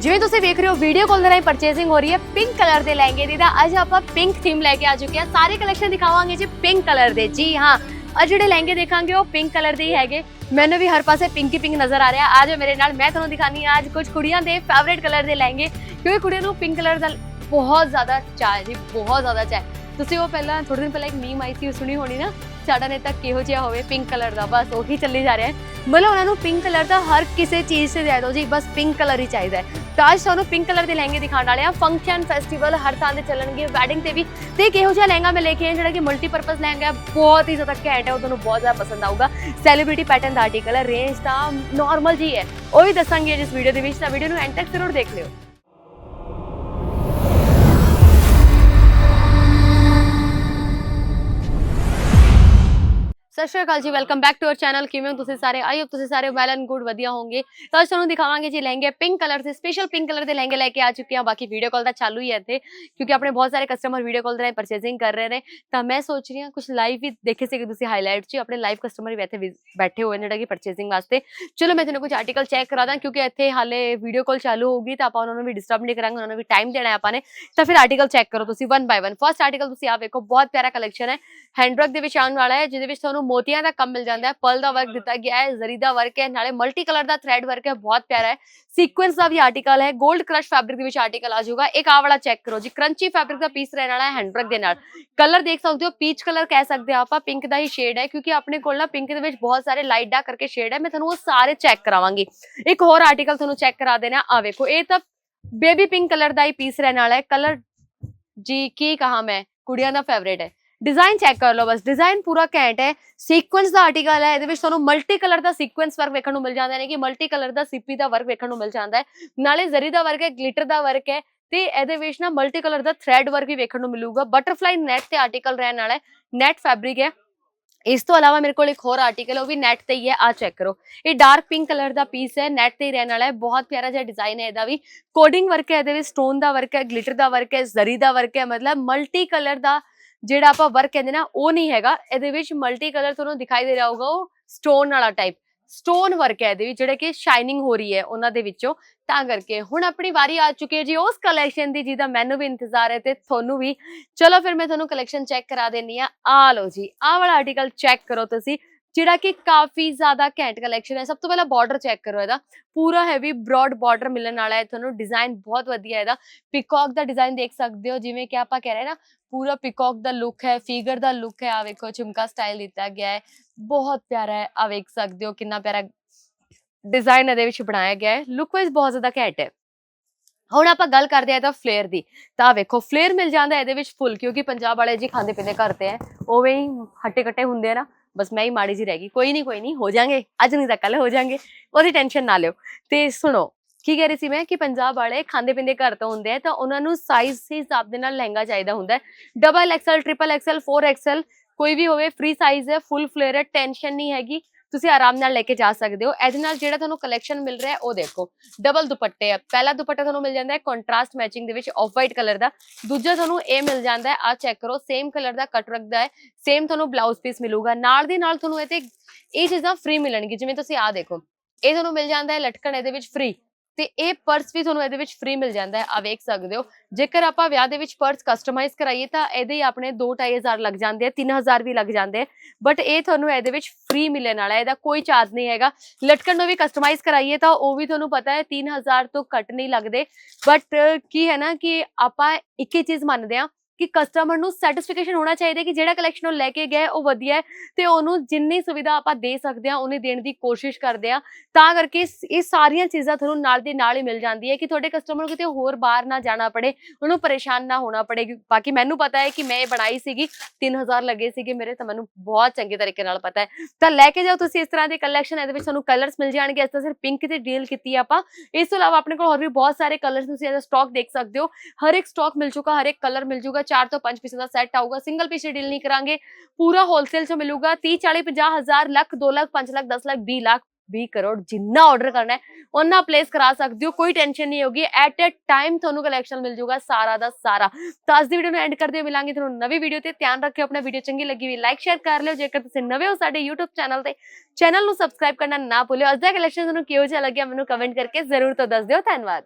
ਜਿਵੇਂ ਤੁਸੀਂ ਵੇਖ ਰਹੇ ਹੋ ਵੀਡੀਓ ਕਾਲ ਦੇ ਰਾਹੀਂ ਪਰਚੇਸਿੰਗ ਹੋ ਰਹੀ ਹੈ ਪਿੰਕ ਕਲਰ ਦੇ ਲਹਿੰਗੇ ਦੀ ਤਾਂ ਅੱਜ ਆਪਾਂ ਪਿੰਕ ਥੀਮ ਲੈ ਕੇ ਆ ਚੁੱਕੇ ਹਾਂ। ਸਾਰੇ ਕਲੈਕਸ਼ਨ ਦਿਖਾਵਾਂਗੇ ਜੀ ਪਿੰਕ ਕਲਰ ਦੇ। ਜੀ ਹਾਂ ਅੱਜ ਜਿਹੜੇ ਲਹਿੰਗੇ ਦੇਖਾਂਗੇ ਉਹ ਪਿੰਕ ਕਲਰ ਦੇ ਹੀ ਹੈਗੇ। ਮੈਨੂੰ ਵੀ ਹਰ ਪਾਸੇ ਪਿੰਕ ਹੀ ਪਿੰਕ ਨਜ਼ਰ ਆ ਰਿਹਾ। ਆਜੋ ਮੇਰੇ ਨਾਲ, ਮੈਂ ਤੁਹਾਨੂੰ ਦਿਖਾਣੀ ਆ ਅੱਜ ਕੁਝ ਕੁੜੀਆਂ ਦੇ ਫੇਵਰੇਟ ਕਲਰ ਦੇ ਲਹਿੰਗੇ। ਕਿਉਂਕਿ ਕੁੜੀਆਂ ਨੂੰ ਪਿੰਕ ਕਲਰ ਦਾ ਬਹੁਤ ਜ਼ਿਆਦਾ ਚਾਅ ਜੀ, ਬਹੁਤ ਜ਼ਿਆਦਾ ਚਾਅ ਤੁਸੀਂ ਉਹ ਪਹਿਲਾਂ ਥੋੜੇ ਦਿਨ ਪਹਿਲਾਂ ਇੱਕ ਮੀਮ ਆਈ ਸੀ, ਉਹ ਸੁਣੀ ਹੋਣੀ ਨਾ? ਸਾਡਾ ਨੇਤਾ ਕਿਹੋ ਜਿਹਾ ਹੋਵੇ ਪਿੰਕ ਕਲਰ ਦਾ, ਬਸ ਉਹੀ ਚੱਲੀ ਜਾ ਰਿਹਾ ਹੈ। ਮਤਲਬ ਉਹਨਾਂ ਨੂੰ ਪਿੰਕ ਕਲਰ ਦਾ ਹਰ ਕਿਸੇ ਚੀਜ਼ 'ਤੇ ਦੇ ਦਿਓ ਜੀ, ਬਸ ਪਿੰਕ ਕਲਰ ਹੀ ਚਾਹੀਦਾ ਹੈ। ਤਾਂ ਅੱਜ ਤੁਹਾਨੂੰ ਪਿੰਕ ਕਲਰ ਦੇ ਲਹਿੰਗੇ ਦਿਖਾਉਣ ਵਾਲੇ ਆ ਫੰਕਸ਼ਨ ਫੈਸਟੀਵਲ ਹਰ ਥਾਂ ਤੇ ਚੱਲਣਗੇ ਵੈਡਿੰਗ ਤੇ ਵੀ। ਤੇ ਇੱਕ ਇਹੋ ਜਿਹਾ ਲਹਿੰਗਾ ਮੈਂ ਲੈ ਕੇ ਆਈ ਜਿਹੜਾ ਕਿ ਮਲਟੀਪਰਪਸ ਲਹਿੰਗਾ ਹੈ, ਬਹੁਤ ਹੀ ਜ਼ਿਆਦਾ ਘੈਂਟ ਹੈ, ਉਹ ਤੁਹਾਨੂੰ ਬਹੁਤ ਜ਼ਿਆਦਾ ਪਸੰਦ ਆਊਗਾ। ਸੈਲੀਬ੍ਰਿਟੀ ਪੈਟਰਨ ਦਾ ਆਰਟੀਕਲ ਹੈ ਰੇਂਜ ਤਾਂ ਨਾਰਮਲ ਜੀ ਹੈ। ਉਹ ਵੀ ਦੱਸਾਂਗੇ ਜਿਸ ਵੀਡੀਓ ਦੇ ਵਿੱਚ, ਤਾਂ ਵੀਡੀਓ ਨੂੰ ਐਂਡ ਤੱਕ ਜ਼ਰੂਰ ਦੇਖ ਲਿਓ। ਸਤਿ ਸ਼੍ਰੀ ਅਕਾਲ ਜੀ welcome back to our channel ਕਿਵੇਂ ਹੋ ਤੁਸੀਂ ਸਾਰੇ ਆਈ ਹੋਪ ਤੁਸੀਂ ਸਾਰੇ ਵੈਲ ਐਂਡ ਗੁੱਡ ਵਧੀਆ ਹੋਵੋਗੇ ਤਾਂ ਅੱਜ ਤੁਹਾਨੂੰ ਦਿਖਾਵਾਂਗੇ ਜੀ ਲਹਿੰਗੇ ਪਿੰਕ ਕਲਰ ਦੇ ਸਪੈਸ਼ਲ ਪਿੰਕ ਕਲਰ ਦੇ ਲਹਿੰਗੇ ਲੈ ਕੇ ਆ ਚੁੱਕੇ ਹਾਂ ਬਾਕੀ ਵੀਡੀਓ ਕਾਲ ਤਾਂ ਚਾਲੂ ਹੀ ਹੈ ਇੱਥੇ ਕਿਉਂਕਿ ਆਪਣੇ ਬਹੁਤ ਸਾਰੇ ਕਸਟਮਰ ਵੀਡੀਓ ਕਾਲ ਦੇ ਰਾਹੀਂ ਪਰਚੇਸਿੰਗ ਕਰ ਰਹੇ ਨੇ ਤਾਂ ਮੈਂ ਸੋਚ ਰਹੀ ਹਾਂ ਕੁਝ ਲਾਈਵ ਵੀ ਦੇਖੇ ਸੀ ਕਿ ਤੁਸੀਂ ਹਾਈਲਾਈਟ 'ਚ ਆਪਣੇ ਲਾਈਵ ਕਸਟਮਰ ਵੀ ਇੱਥੇ ਵੀ ਬੈਠੇ ਹੋਏ ਨੇ ਜਿਹੜਾ ਕਿ ਪਰਚੇਸਿੰਗ ਵਾਸਤੇ ਚਲੋ ਮੈਂ ਤੁਹਾਨੂੰ ਕੁਝ ਆਰਟੀਕਲ ਚੈੱਕ ਕਰਾ ਦਾਂ ਕਿਉਂਕਿ ਇੱਥੇ ਹਾਲੇ ਵੀਡੀਓ ਕਾਲ ਚਾਲੂ ਹੋਊਗੀ ਤਾਂ ਆਪਾਂ ਉਹਨਾਂ ਨੂੰ ਵੀ ਡਿਸਟਰਬ ਨਹੀਂ ਕਰਾਂਗੇ ਉਹਨਾਂ ਨੂੰ ਵੀ ਟਾਈਮ ਦੇਣਾ ਹੈ ਆਪਾਂ ਨੇ ਤਾਂ ਫਿਰ ਆਰਟੀਕਲ ਚੈੱਕ ਕਰੋ ਤੁਸੀਂ one by one first article ਤੁਸੀਂ ਆ ਵੇਖੋ ਬਹੁਤ ਪਿਆਰਾ ਕਲੈਕਸ਼ਨ ਹੈ ਹੈਂਡਵਰਕ ਦੇ ਵਿੱਚ ਆਉਣ ਵਾਲਾ ਹੈ ਜਿਹਦੇ ਵਿੱਚ ਤੁਹਾਨੂੰ ਮੋਤੀਆਂ ਦਾ ਕੰਮ ਮਿਲ ਜਾਂਦਾ ਹੈ ਪਰਲ ਦਾ ਵਰਕ ਦਿੱਤਾ ਗਿਆ ਹੈ ਜ਼ਰੀ ਦਾ ਵਰਕ ਹੈ ਨਾਲੇ ਮਲਟੀ ਕਲਰ ਦਾ ਥ੍ਰੈਡ ਵਰਕ ਹੈ ਬਹੁਤ ਪਿਆਰਾ ਹੈ। ਸੀਕੁਐਂਸ ਦਾ ਵੀ ਆਰਟੀਕਲ ਹੈ 골ਡ ਕ੍ਰਸ਼ ਫੈਬਰਿਕ ਦੇ ਵਿੱਚ ਆਰਟੀਕਲ ਆ ਜਾਊਗਾ। ਇੱਕ ਆ ਵਾਲਾ ਚੈੱਕ ਕਰੋ ਜੀ ਕਰੰਚੀ ਫੈਬਰਿਕ ਦਾ ਪੀਸ ਰਹਿਣ ਵਾਲਾ ਹੈ ਹੈਂਡਵਰਕ ਦੇ ਨਾਲ। ਕਲਰ ਦੇਖ ਸਕਦੇ ਹੋ ਪੀਚ ਕਲਰ ਕਹਿ ਸਕਦੇ ਆ ਆਪਾਂ ਪਿੰਕ ਦਾ ਹੀ ਸ਼ੇਡ ਹੈ ਕਿਉਂਕਿ ਆਪਣੇ ਕੋਲ ਨਾ ਪਿੰਕ ਦੇ ਵਿੱਚ ਬਹੁਤ ਸਾਰੇ ਲਾਈਟ ਡਾਰਕ ਕਰਕੇ ਸ਼ੇਡ ਹੈ ਮੈਂ ਤੁਹਾਨੂੰ ਉਹ ਸਾਰੇ ਚੈੱਕ ਕਰਾਵਾਂਗੀ। ਇੱਕ ਹੋਰ ਆਰਟੀਕਲ ਤੁਹਾਨੂੰ ਚੈੱਕ ਕਰਾ ਦੇਣਾ ਆ ਵੇਖੋ ਇਹ ਤਾਂ ਬੇਬੀ ਪਿੰਕ ਕਲਰ ਦਾ ਹੀ ਪੀਸ ਰਹਿਣ ਵਾਲਾ ਹੈ ਕਲਰ ਜੀ ਕੀ ਕਹਾ ਮੈਂ ਕੁੜੀਆਂ ਦਾ ਫੇਵਰੇਟ ਹੈ। ਡਿਜ਼ਾਈਨ ਚੈੱਕ ਕਰ ਲਓ ਬਸ। ਡਿਜ਼ਾਈਨ ਪੂਰਾ ਘੈਂਟ ਹੈ। ਸੀਕੁਐਂਸ ਦਾ ਆਰਟੀਕਲ ਹੈ। ਇਹਦੇ ਵਿੱਚ ਤੁਹਾਨੂੰ ਮਲਟੀ ਕਲਰ ਦਾ ਸੀਕੁਐਂਸ ਵਰਕ ਵੇਖਣ ਨੂੰ ਮਿਲ ਜਾਂਦਾ ਹੈ। ਕਿ ਮਲਟੀ ਕਲਰ ਦਾ ਸੀਪੀ ਦਾ ਵਰਕ ਵੇਖਣ ਨੂੰ ਮਿਲ ਜਾਂਦਾ ਹੈ। ਨਾਲੇ ਜ਼ਰੀ ਦਾ ਵਰਕ ਹੈ ਗਲਿਟਰ ਦਾ ਵਰਕ ਹੈ। ਤੇ ਇਹਦੇ ਵਿੱਚ ਨਾ ਮਲਟੀ ਕਲਰ ਦਾ ਥ੍ਰੈਡ ਵਰਕ ਵੀ ਵੇਖਣ ਨੂੰ ਮਿਲੂਗਾ। ਬਟਰਫਲਾਈ ਨੈਟ ਤੇ ਆਰਟੀਕਲ ਰਹਿਣ ਵਾਲਾ ਹੈ। ਨੈਟ ਫੈਬਰਿਕ ਹੈ। ਇਸ ਤੋਂ ਇਲਾਵਾ ਮੇਰੇ ਕੋਲ ਇੱਕ ਹੋਰ ਆਰਟੀਕਲ ਹੈ, ਉਹ ਵੀ ਨੈਟ ਤੇ ਹੀ ਹੈ। ਆ ਚੈੱਕ ਕਰੋ। ਇਹ ਡਾਰਕ ਪਿੰਕ ਕਲਰ ਦਾ ਪੀਸ ਹੈ। ਨੈਟ ਤੇ ਹੀ ਰਹਿਣ ਵਾਲਾ ਹੈ। ਬਹੁਤ ਪਿਆਰਾ ਜਿਹਾ ਡਿਜ਼ਾਈਨ ਹੈ ਇਹਦਾ ਵੀ। ਕੋਡਿੰਗ ਵਰਕ ਹੈ ਇਹਦੇ ਵਿੱਚ। ਸਟੋਨ ਦਾ ਵਰਕ ਹੈ ਗਲਿਟਰ ਦਾ ਵਰਕ ਹੈ, ਜ਼ਰੀ ਦਾ ਵਰਕ ਹੈ। ਮਤਲਬ ਮਲਟੀ ਕਲਰ ਦਾ ਜਿਹੜਾ ਆਪਾਂ ਵਰਕ ਕਹਿੰਦੇ ਨਾ, ਉਹ ਨਹੀਂ ਹੈਗਾ। ਇਹਦੇ ਵਿੱਚ ਮਲਟੀ ਕਲਰ ਤੁਹਾਨੂੰ ਦਿਖਾਈ ਦੇ ਰਿਹਾ ਹੋਊਗਾ ਉਹ ਸਟੋਨ ਵਾਲਾ ਟਾਈਪ ਸਟੋਨ ਵਰਕ ਹੈ ਇਹਦੇ ਵਿੱਚ, ਜਿਹੜਾ ਕਿ ਸ਼ਾਈਨਿੰਗ ਹੋ ਰਹੀ ਹੈ ਉਹਨਾਂ ਦੇ ਵਿੱਚੋਂ। ਤਾਂ ਕਰਕੇ ਹੁਣ ਆਪਣੀ ਵਾਰੀ ਆ ਚੁੱਕੀ ਹੈ ਜੀ, ਉਸ ਕਲੈਕਸ਼ਨ ਦੀ, ਜਿਹਦਾ ਮੈਨੂੰ ਵੀ ਇੰਤਜ਼ਾਰ ਹੈ ਤੇ ਤੁਹਾਨੂੰ ਵੀ। ਚਲੋ ਫਿਰ ਮੈਂ ਤੁਹਾਨੂੰ ਕਲੈਕਸ਼ਨ ਚੈੱਕ ਕਰਾ ਦੇਣੀ ਆ ਆ ਲਓ ਜੀ, ਆਹ ਵਾਲਾ ਆਰਟੀਕਲ ਚੈੱਕ ਕਰੋ ਤੁਸੀਂ। ਜਿਹੜਾ ਕਿ ਕਾਫੀ ਜ਼ਿਆਦਾ ਘੈਂਟ ਕਲੈਕਸ਼ਨ ਹੈ। ਸਭ ਤੋਂ ਪਹਿਲਾਂ ਬਾਰਡਰ ਚੈੱਕ ਕਰੋ ਇਹਦਾ। ਪੂਰਾ ਹੈਵੀ ਬ੍ਰੌਡ ਬਾਰਡਰ ਮਿਲਣ ਵਾਲਾ ਹੈ। ਤੁਹਾਨੂੰ ਡਿਜ਼ਾਈਨ ਬਹੁਤ ਵਧੀਆ ਇਹਦਾ। ਪਿਕੌਕ ਦਾ ਡਿਜ਼ਾਈਨ ਦੇਖ ਸਕਦੇ ਹੋ। ਜਿਵੇਂ ਕਿ ਆਪਾਂ ਕਹਿ ਰਹੇ ਨਾ, ਪੂਰਾ ਪਿਕੌਕ ਦਾ ਲੁੱਕ ਹੈ ਫਿਗਰ ਦਾ ਲੁੱਕ ਹੈ। ਆ ਵੇਖੋ, ਝੁਮਕਾ ਸਟਾਈਲ ਦਿੱਤਾ ਗਿਆ ਹੈ। ਬਹੁਤ ਪਿਆਰਾ ਹੈ। ਆ ਵੇਖ ਸਕਦੇ ਹੋ ਕਿੰਨਾ ਪਿਆਰਾ ਡਿਜ਼ਾਈਨ ਇਹਦੇ ਵਿੱਚ ਬਣਾਇਆ ਗਿਆ ਹੈ। ਲੁੱਕ ਵਾਈਜ਼ ਬਹੁਤ ਜ਼ਿਆਦਾ ਘੈਂਟ ਹੈ। ਹੁਣ ਆਪਾਂ ਗੱਲ ਕਰਦੇ ਆ ਤਾਂ ਫਲੇਅਰ ਦੀ। ਤਾਂ ਵੇਖੋ ਫਲੇਅਰ ਮਿਲ ਜਾਂਦਾ ਇਹਦੇ ਵਿੱਚ ਫੁੱਲ ਕਿਉਂਕਿ ਪੰਜਾਬ ਵਾਲੇ ਜੀ ਖਾਂਦੇ ਪੀਂਦੇ ਕਰਦੇ ਆ ਉਵੇਂ ਹੀ ਹੱਟੇ ਕੱਟੇ ਹੁੰਦੇ ਆ ਨਾ। ਬਸ ਮੈਂ ਹੀ ਮਾੜੀ ਜੀ ਰਹਿ ਗਈ, ਕੋਈ ਨਹੀਂ ਕੋਈ ਨਹੀਂ ਹੋ ਜਾਾਂਗੇ, ਅੱਜ ਨਹੀਂ ਤਾਂ ਕੱਲ ਹੋ ਜਾਾਂਗੇ, ਉਹਦੀ ਟੈਨਸ਼ਨ ਨਾ ਲਿਓ। ਤੇ ਸੁਣੋ, ਕੀ ਕਹਿ ਰਹੀ ਸੀ ਮੈਂ ਕਿ ਪੰਜਾਬ ਵਾਲੇ ਖਾਂਦੇ ਪੀਂਦੇ ਘਰ ਤੋਂ ਹੁੰਦੇ ਆ, ਤਾਂ ਉਹਨਾਂ ਨੂੰ ਸਾਈਜ਼ ਦੇ ਹਿਸਾਬ ਦੇ ਨਾਲ ਲਹਿੰਗਾ ਚਾਹੀਦਾ ਹੁੰਦਾ double XL triple XL 4 XL ਕੋਈ ਵੀ ਹੋਵੇ ਫ੍ਰੀ ਸਾਈਜ਼ ਹੈ ਫੁੱਲ ਫਲੇਅਰ ਹੈ ਟੈਨਸ਼ਨ ਨਹੀਂ ਹੈਗੀ। ਤੁਸੀਂ ਆਰਾਮ ਨਾਲ ਲੈ ਕੇ ਜਾ ਸਕਦੇ ਹੋ। ਇਹਦੇ ਨਾਲ ਜਿਹੜਾ ਤੁਹਾਨੂੰ ਕਲੈਕਸ਼ਨ ਮਿਲ ਰਿਹਾ ਉਹ ਦੇਖੋ। ਡਬਲ ਦੁਪੱਟੇ ਆ। ਪਹਿਲਾ ਦੁਪੱਟਾ ਤੁਹਾਨੂੰ ਮਿਲ ਜਾਂਦਾ ਹੈ ਕੰਟਰਾਸਟ ਮੈਚਿੰਗ ਦੇ ਵਿੱਚ ਆਫ ਵਾਈਟ ਕਲਰ ਦਾ। ਦੂਜਾ ਤੁਹਾਨੂੰ ਇਹ ਮਿਲ ਜਾਂਦਾ ਹੈ ਆ ਚੈੱਕ ਕਰੋ ਸੇਮ ਕਲਰ ਦਾ ਕੱਟ ਰੱਖਦਾ ਹੈ। ਸੇਮ ਤੁਹਾਨੂੰ ਬਲਾਊਜ਼ ਪੀਸ ਮਿਲੂਗਾ। ਨਾਲ ਦੀ ਨਾਲ ਤੁਹਾਨੂੰ ਇਹ ਤੇ ਇਹ ਚੀਜ਼ਾਂ ਫ੍ਰੀ ਮਿਲਣਗੀ ਜਿਵੇਂ ਤੁਸੀਂ ਆ ਦੇਖੋ। ਇਹ ਤੁਹਾਨੂੰ ਮਿਲ ਜਾਂਦਾ ਹੈ ਲਟਕਣ ਇਹਦੇ ਵਿੱਚ ਫ੍ਰੀ ਤੇ ਇਹ ਪਰਸ ਵੀ ਤੁਹਾਨੂੰ ਇਹਦੇ ਵਿੱਚ ਫ੍ਰੀ ਮਿਲ ਜਾਂਦਾ ਹੈ ਆ ਵੇਖ ਸਕਦੇ ਹੋ। ਜੇਕਰ ਆਪਾਂ ਵਿਆਹ ਦੇ ਵਿੱਚ ਪਰਸ ਕਸਟਮਾਈਜ਼ ਕਰਾਈਏ ਤਾਂ ਇਹਦੇ ਹੀ ਆਪਣੇ 2-2500 ਲੱਗ ਜਾਂਦੇ ਆ 3000 ਵੀ ਲੱਗ ਜਾਂਦੇ ਆ। ਬਟ ਇਹ ਤੁਹਾਨੂੰ ਇਹਦੇ ਵਿੱਚ ਫ੍ਰੀ ਮਿਲਣ ਵਾਲਾ ਇਹਦਾ ਕੋਈ ਚਾਰਜ ਨਹੀਂ ਹੈਗਾ। ਲਟਕਣ ਨੂੰ ਵੀ ਕਸਟਮਾਈਜ਼ ਕਰਾਈਏ ਤਾਂ ਉਹ ਵੀ ਤੁਹਾਨੂੰ ਪਤਾ ਹੈ 3000 ਤੋਂ ਘੱਟ ਨਹੀਂ ਲੱਗਦੇ। ਬਟ ਕੀ ਹੈ ਨਾ ਕਿ ਆਪਾਂ ਇੱਕ ਹੀ ਚੀਜ਼ ਮੰਨਦੇ ਆ ਕਿ ਕਸਟਮਰ ਨੂੰ ਸੈਟੀਸਫੈਕਸ਼ਨ ਹੋਣਾ ਚਾਹੀਦਾ ਕਿ ਜਿਹੜਾ ਕਲੈਕਸ਼ਨ ਉਹ ਲੈ ਕੇ ਗਿਆ ਉਹ ਵਧੀਆ ਹੈ ਤੇ ਉਹਨੂੰ ਜਿੰਨੀ ਸੁਵਿਧਾ ਆਪਾਂ ਦੇ ਸਕਦੇ ਆ ਉਹਨੇ ਦੇਣ ਦੀ ਕੋਸ਼ਿਸ਼ ਕਰਦੇ ਆ ਤਾਂ ਕਰਕੇ ਇਹ ਸਾਰੀਆਂ ਚੀਜ਼ਾਂ ਤੁਹਾਨੂੰ ਨਾਲ ਦੇ ਨਾਲ ਹੀ ਮਿਲ ਜਾਂਦੀ ਹੈ ਕਿ ਤੁਹਾਡੇ ਕਸਟਮਰ ਨੂੰ ਕਿਤੇ ਹੋਰ ਬਾਹਰ ਨਾ ਜਾਣਾ ਪੜੇ, ਉਹਨੂੰ ਪਰੇਸ਼ਾਨ ਨਾ ਹੋਣਾ ਪੜੇ। ਬਾਕੀ ਮੈਨੂੰ ਪਤਾ ਹੈ ਕਿ ਮੈਂ ਇਹ ਬਣਾਈ ਸੀਗੀ 3000 ਲੱਗੇ ਸੀਗੇ ਮੇਰੇ, ਤਾਂ ਮੈਨੂੰ ਬਹੁਤ ਚੰਗੇ ਤਰੀਕੇ ਨਾਲ ਪਤਾ ਹੈ। ਤਾਂ ਲੈ ਕੇ ਜਾਓ ਤੁਸੀਂ ਇਸ ਤਰ੍ਹਾਂ ਦੇ ਕਲੈਕਸ਼ਨ ਇਹਦੇ ਵਿੱਚ ਤੁਹਾਨੂੰ ਕਲਰਸ ਮਿਲ ਜਾਣਗੇ। ਇਸ ਤਰ੍ਹਾਂ ਸਿਰਫ ਪਿੰਕ ਤੇ ਡੀਲ ਕੀਤੀ ਹੈ ਆਪਾਂ। ਇਸ ਤੋਂ ਇਲਾਵਾ ਆਪਣੇ ਕੋਲ ਹੋਰ ਵੀ ਬਹੁਤ ਸਾਰੇ ਕਲਰਸ ਤੁਸੀਂ ਇਹਦਾ ਸਟਾਕ ਦੇਖ ਸਕਦੇ ਹੋ। ਹਰ ਇੱਕ ਸਟਾਕ ਮਿਲ ਚੁੱਕਾ, ਹਰ ਇੱਕ ਕਲਰ ਮਿਲ ਜੂਗਾ। 4 ਤੋਂ 5 ਪੀਸ ਦਾ ਸੈੱਟ ਆਊਗਾ ਸਿੰਗਲ ਪੀਸ ਡੀਲ ਨਹੀਂ ਕਰਾਂਗੇ। ਪੂਰਾ ਹੋਲਸੇਲ 'ਚ ਮਿਲੂਗਾ 30 40 50 ਹਜ਼ਾਰ, ਲੱਖ 2 ਲੱਖ 5 ਲੱਖ 10 ਲੱਖ 20 ਲੱਖ 20 ਕਰੋੜ ਜਿੰਨਾ ਆਰਡਰ ਕਰਨਾ ਹੈ ਉਹਨਾਂ ਪਲੇਸ ਕਰਾ ਸਕਦੇ ਹੋ, ਕੋਈ ਟੈਨਸ਼ਨ ਨਹੀਂ ਹੋਗੀ। ਐਟ ਅ ਟਾਈਮ ਤੁਹਾਨੂੰ ਕਲੈਕਸ਼ਨ ਮਿਲ ਜਾਊਗਾ ਸਾਰਾ ਦਾ ਸਾਰਾ। ਤਾਂ ਅੱਜ ਦੀ ਵੀਡੀਓ ਨੂੰ ਐਂਡ ਕਰਦੇ ਮਿਲਾਂਗੇ ਤੁਹਾਨੂੰ ਨਵੀਂ ਵੀਡੀਓ ਤੇ। ਧਿਆਨ ਰੱਖਿਓ, ਆਪਣਾ ਵੀਡੀਓ ਚੰਗੀ ਲੱਗੀ ਵੀ ਲਾਈਕ ਸ਼ੇਅਰ ਕਰ ਲਿਓ। ਜੇਕਰ ਤੁਸੀਂ ਨਵੇਂ ਹੋ ਸਾਡੇ YouTube ਚੈਨਲ ਤੇ ਚੈਨਲ ਨੂੰ ਸਬਸਕ੍ਰਾਈਬ ਕਰਨਾ ਨਾ ਭੁੱਲਿਓ। ਅੱਜ ਦਾ ਕਲੈਕਸ਼ਨ ਤੁਹਾਨੂੰ ਕਿਹੋ ਜਿਹਾ ਲੱਗਿਆ, ਮੈਨੂੰ ਕਮੈਂਟ ਕਰਕੇ ਜ਼ਰੂਰ ਤੋਂ ਦੱਸ ਦਿਓ। ਧੰਨਵਾਦ।